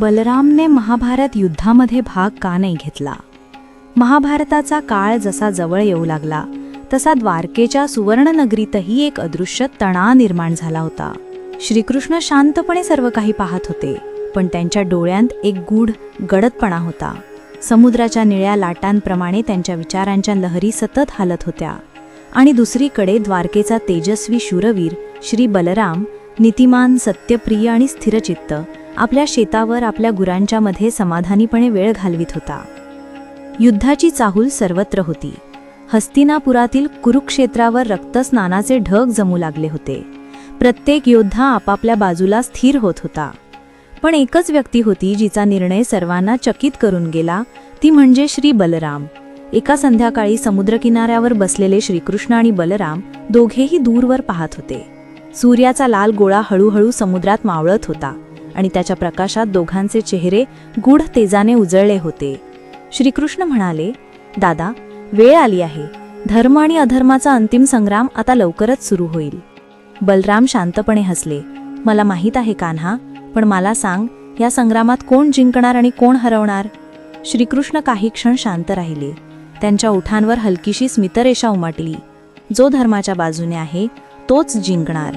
बलरामने महाभारत युद्धामध्ये भाग का नाही घेतला? महाभारताचा काळ जसा जवळ येऊ लागला तसा द्वारकेच्या सुवर्णनगरीतही एक अदृश्य तणाव निर्माण झाला होता. श्रीकृष्ण शांतपणे सर्व काही पाहत होते पण त्यांच्या डोळ्यांत एक गूढ गडदपणा होता. समुद्राच्या निळ्या लाटांप्रमाणे त्यांच्या विचारांच्या लहरी सतत हालत होत्या. आणि दुसरीकडे द्वारकेचा तेजस्वी शूरवीर श्री बलराम नीतिमान सत्यप्रिय आणि स्थिरचित्त आपल्या शेतावर आपल्या गुरांच्या मध्ये समाधानीपणे वेळ घालवित होता. युद्धाची चाहूल सर्वत्र होती. हस्तिनापुरातील कुरुक्षेत्रावर रक्तस्नानाचे ढग जमू लागले होते. प्रत्येक योद्धा आपापल्या बाजूला स्थिर होत होता. पण एकच व्यक्ती होती जिचा निर्णय सर्वांना चकित करून गेला ती म्हणजे श्री बलराम. एका संध्याकाळी समुद्रकिनाऱ्यावर बसलेले श्रीकृष्ण आणि बलराम दोघेही दूरवर पाहत होते. सूर्याचा लाल गोळा हळूहळू समुद्रात मावळत होता. आणि त्याच्या प्रकाशात दोघांचे चेहरे गूढ तेजाने उजळले होते. श्रीकृष्ण म्हणाले दादा वेळ आली आहे. धर्म आणि अधर्माचा अंतिम संग्राम आता लवकरच सुरू होईल. बलराम शांतपणे हसले मला माहीत आहे कान्हा पण मला सांग या संग्रामात कोण जिंकणार आणि कोण हरवणार? श्रीकृष्ण काही क्षण शांत राहिले. त्यांच्या ओठांवर हलकीशी स्मितरेषा उमटली. जो धर्माच्या बाजूने आहे तोच जिंकणार.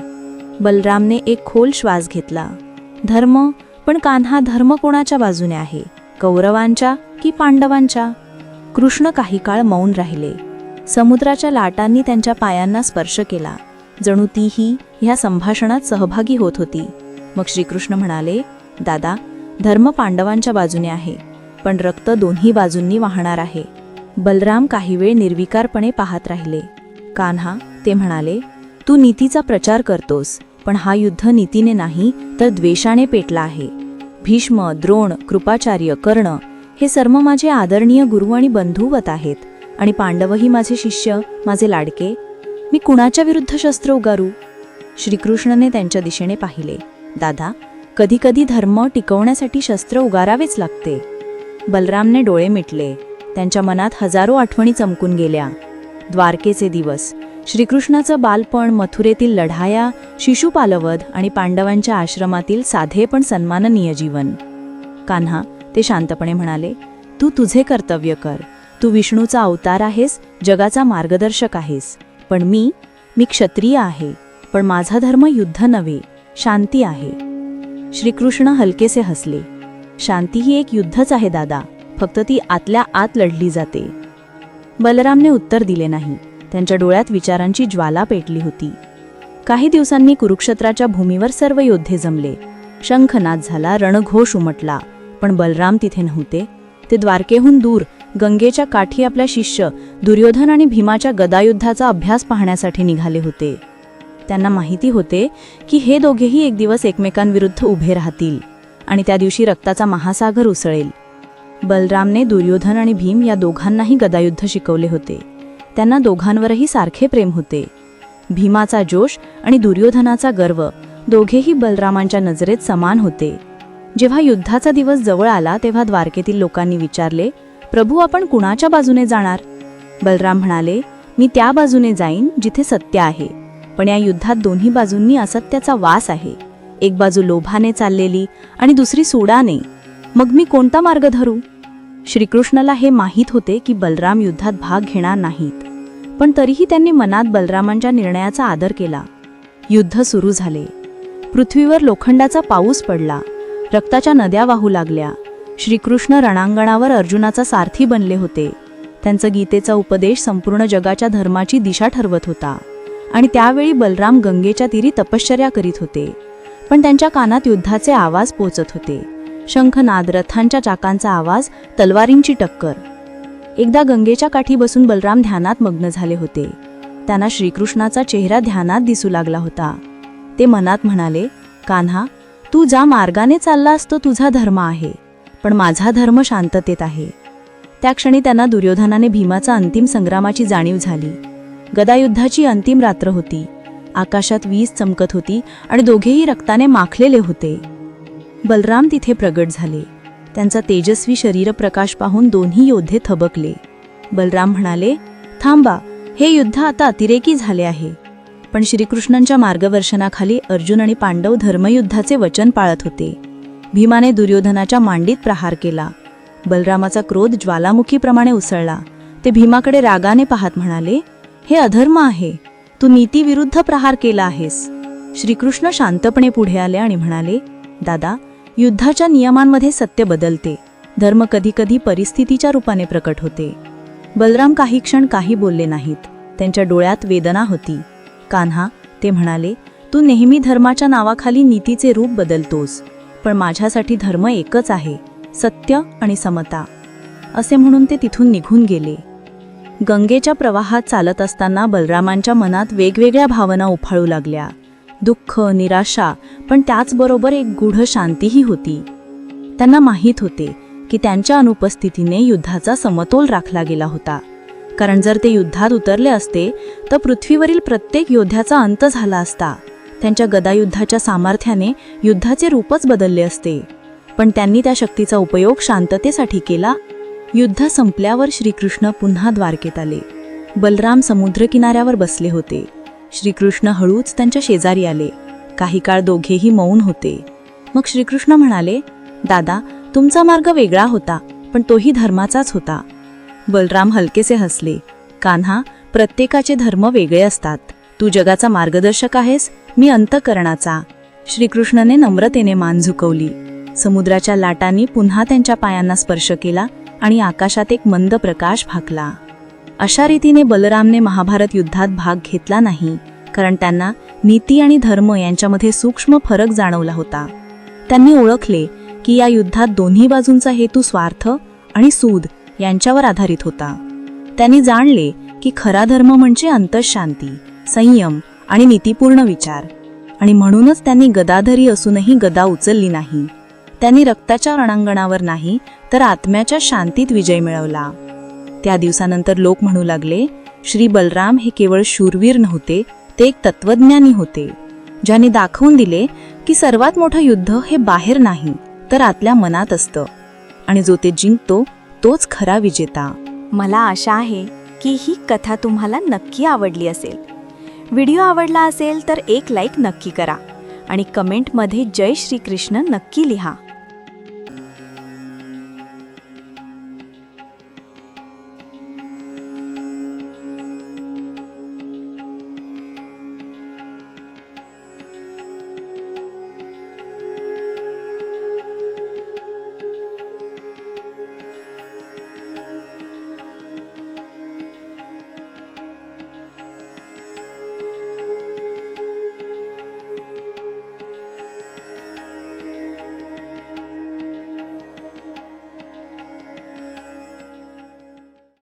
बलरामने एक खोल श्वास घेतला. धर्म पण कान्हा धर्म कोणाच्या बाजूने आहे? कौरवांच्या की पांडवांच्या? कृष्ण काही काळ मौन राहिले. समुद्राच्या लाटांनी त्यांच्या पायांना स्पर्श केला. जणू तीही ह्या संभाषणात सहभागी होत होती. मग श्रीकृष्ण म्हणाले दादा धर्म पांडवांच्या बाजूने आहे पण रक्त दोन्ही बाजूंनी वाहणार आहे. बलराम काही वेळ निर्विकारपणे पाहत राहिले. कान्हा ते म्हणाले तू नीतीचा प्रचार करतोस. पण हा युद्ध नीतीने नाही तर द्वेषाने पेटला आहे. भीष्म द्रोण कृपाचार्य कर्ण हे सर्व माझे आदरणीय गुरु आणि बंधुवत आहेत. आणि पांडवही माझे शिष्य माझे लाडके मी कुणाच्या विरुद्ध शस्त्र उगारू? श्रीकृष्णने त्यांच्या दिशेने पाहिले. दादा कधीकधी धर्म टिकवण्यासाठी शस्त्र उगारावेच लागते. बलरामने डोळे मिटले. त्यांच्या मनात हजारो आठवणी चमकून गेल्या. द्वारकेचे दिवस. श्रीकृष्णाचं बालपण मथुरेतील लढाया शिशुपालवध आणि पांडवांच्या आश्रमातील साधे पण सन्माननीय जीवन. कान्हा ते शांतपणे म्हणाले तू तुझे कर्तव्य कर. तू विष्णूचा अवतार आहेस जगाचा मार्गदर्शक आहेस. पण मी मी क्षत्रिय आहे. पण माझा धर्म युद्ध नव्हे शांती आहे. श्रीकृष्ण हलकेसे हसले. शांती ही एक युद्धच आहे दादा. फक्त ती आतल्या आत लढली जाते. बलरामने उत्तर दिले नाही. त्यांच्या डोळ्यात विचारांची ज्वाला पेटली होती. काही दिवसांनी कुरुक्षेत्राच्या भूमीवर सर्व योद्धे जमले. शंखनाद झाला रणघोष उमटला. पण बलराम तिथे नव्हते. ते द्वारकेहून दूर गंगेच्या काठी आपल्या शिष्य दुर्योधन आणि भीमाच्या गदायुद्धाचा अभ्यास पाहण्यासाठी निघाले होते. त्यांना माहिती होते की हे दोघेही एक दिवस एकमेकांविरुद्ध उभे राहतील आणि त्या दिवशी रक्ताचा महासागर उसळेल. बलरामने दुर्योधन आणि भीम या दोघांनाही गदायुद्ध शिकवले होते. त्यांना दोघांवरही सारखे प्रेम होते. भीमाचा जोश आणि दुर्योधनाचा गर्व दोघेही बलरामांच्या नजरेत समान होते. जेव्हा युद्धाचा दिवस जवळ आला तेव्हा द्वारकेतील लोकांनी विचारले प्रभू आपण कुणाच्या बाजूने जाणार? बलराम म्हणाले मी त्या बाजूने जाईन जिथे सत्य आहे. पण या युद्धात दोन्ही बाजूंनी असत्याचा वास आहे. एक बाजू लोभाने चाललेली आणि दुसरी सोडाने. मग मी कोणता मार्ग धरू? श्रीकृष्णाला हे माहीत होते की बलराम युद्धात भाग घेणार नाहीत. पण तरीही त्यांनी मनात बलरामांच्या निर्णयाचा आदर केला. युद्ध सुरू झाले. पृथ्वीवर लोखंडाचा पाऊस पडला. रक्ताच्या नद्या वाहू लागल्या. श्रीकृष्ण रणांगणावर अर्जुनाचा सारथी बनले होते. त्यांचं गीतेचा उपदेश संपूर्ण जगाच्या धर्माची दिशा ठरवत होता. आणि त्यावेळी बलराम गंगेच्या तीरी तपश्चर्या करीत होते. पण त्यांच्या कानात युद्धाचे आवाज पोचत होते. शंखनाद रथांच्या चाकांचा आवाज तलवारींची टक्कर. एकदा गंगेच्या काठी बसून बलराम ध्यानात मग्न झाले होते. त्यांना श्रीकृष्णाचा चेहरा ध्यानात दिसू लागला होता. ते मनात म्हणाले कान्हा तू ज्या मार्गाने चाललास तो तुझा धर्म आहे पण माझा धर्म शांततेत आहे. त्या क्षणी त्यांना दुर्योधनाने भीमाचा अंतिम संग्रामाची जाणीव झाली. गदायुद्धाची अंतिम रात्र होती. आकाशात वीज चमकत होती आणि दोघेही रक्ताने माखलेले होते. बलराम तिथे प्रगट झाले. त्यांचा तेजस्वी शरीरप्रकाश पाहून दोन्ही योद्धे थबकले. बलराम म्हणाले थांबा हे युद्ध आता अतिरेकी झाले आहे. पण श्रीकृष्णांच्या मार्गदर्शनाखाली अर्जुन आणि पांडव धर्मयुद्धाचे वचन पाळत होते. भीमाने दुर्योधनाच्या मांडीत प्रहार केला. बलरामाचा क्रोध ज्वालामुखीप्रमाणे उसळला. ते भीमाकडे रागाने पाहत म्हणाले हे अधर्म आहे. तू नीतीविरुद्ध प्रहार केला आहेस. श्रीकृष्ण शांतपणे पुढे आले आणि म्हणाले दादा युद्धाच्या नियमांमध्ये सत्य बदलते. धर्म कधीकधी परिस्थितीच्या रूपाने प्रकट होते. बलराम काही क्षण काही बोलले नाहीत. त्यांच्या डोळ्यात वेदना होती. कान्हा ते म्हणाले तू नेहमी धर्माच्या नावाखाली नीतीचे रूप बदलतोस. पण माझ्यासाठी धर्म एकच आहे सत्य आणि समता. असे म्हणून ते तिथून निघून गेले. गंगेच्या प्रवाहात चालत असताना बलरामांच्या मनात वेगवेगळ्या भावना उफाळू लागल्या. दुःख निराशा पण त्याचबरोबर एक गूढ शांतीही होती. त्यांना माहीत होते की त्यांच्या अनुपस्थितीने युद्धाचा समतोल राखला गेला होता. कारण जर ते युद्धात उतरले असते तर पृथ्वीवरील प्रत्येक योद्ध्याचा अंत झाला असता. त्यांच्या गदायुद्धाच्या सामर्थ्याने युद्धाचे रूपच बदलले असते. पण त्यांनी त्या शक्तीचा उपयोग शांततेसाठी केला. युद्ध संपल्यावर श्रीकृष्ण पुन्हा द्वारकेत आले. बलराम समुद्रकिनाऱ्यावर बसले होते. श्रीकृष्ण हळूच त्यांच्या शेजारी आले. काही काळ दोघेही मौन होते. मग श्रीकृष्ण म्हणाले दादा तुमचा मार्ग वेगळा होता पण तोही धर्माचाच होता. बलराम हलकेसे हसले. कान्हा प्रत्येकाचे धर्म वेगळे असतात. तू जगाचा मार्गदर्शक आहेस मी अंतकरणाचा. श्रीकृष्णाने नम्रतेने मान झुकवली. समुद्राच्या लाटांनी पुन्हा त्यांच्या पायांना स्पर्श केला आणि आकाशात एक मंद प्रकाश भाकला. अशा रीतीने बलरामने महाभारत युद्धात भाग घेतला नाही कारण त्यांना नीती आणि धर्म यांच्यामध्ये सूक्ष्म फरक जाणवला होता. त्यांनी ओळखले की या युद्धात दोन्ही बाजूंचा हेतू स्वार्थ आणि सूद यांच्यावर आधारित होता. त्यांनी जाणले की खरा धर्म म्हणजे अंतशांती संयम आणि नीतीपूर्ण विचार. आणि म्हणूनच त्यांनी गदाधरी असूनही गदा उचलली नाही. त्यांनी रक्ताच्या रणांगणावर नाही तर आत्म्याच्या शांतीत विजय मिळवला. त्या दिवसानंतर लोक म्हणू लागले श्री बलराम हे केवळ शूरवीर नव्हते ते एक तत्वज्ञानी होते ज्याने दाखवून दिले की सर्वात मोठं युद्ध हे बाहेर नाही तर आतल्या मनात असतं. आणि जो ते जिंकतो तोच खरा विजेता. मला आशा आहे की ही कथा तुम्हाला नक्की आवडली असेल. व्हिडिओ आवडला असेल तर एक लाईक नक्की करा आणि कमेंटमध्ये जय श्रीकृष्ण नक्की लिहा.